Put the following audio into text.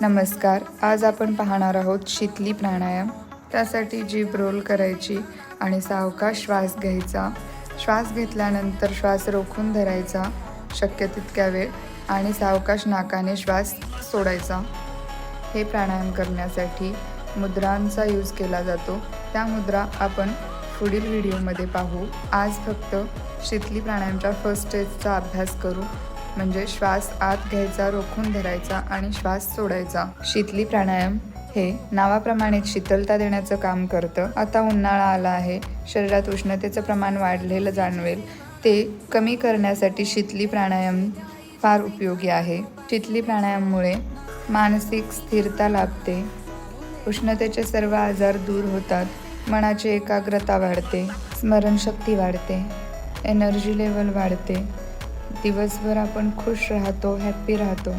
नमस्कार आज आपण पाहणार आहोत शीतली प्राणायाम. त्यासाठी जीभ रोल करायची आणि सावकाश श्वास घ्यायचा. श्वास घेतल्यानंतर श्वास रोखून धरायचा शक्य तितक्या वेळ आणि सावकाश नाकाने श्वास सोडायचा. हे प्राणायाम करण्यासाठी मुद्रांचा यूज केला जातो. त्या मुद्रा आपण पुढील व्हिडिओमध्ये पाहू. आज फक्त शीतली प्राणायामच्या फर्स्ट स्टेजचा अभ्यास करू. म्हणजे श्वास आत घ्यायचा रोखून धरायचा आणि श्वास सोडायचा. शीतली प्राणायाम हे नावाप्रमाणे शीतलता देण्याचं काम करतं. आता उन्हाळा आला आहे. शरीरात उष्णतेचं प्रमाण वाढलेलं जाणवेल. ते कमी करण्यासाठी शीतली प्राणायाम फार उपयोगी आहे. शीतली प्राणायाममुळे मानसिक स्थिरता लाभते. उष्णतेचे सर्व आजार दूर होतात. मनाची एकाग्रता वाढते. स्मरणशक्ती वाढते. एनर्जी लेवल वाढते. दिवसभर आपण खुश राहतो हॅप्पी राहतो.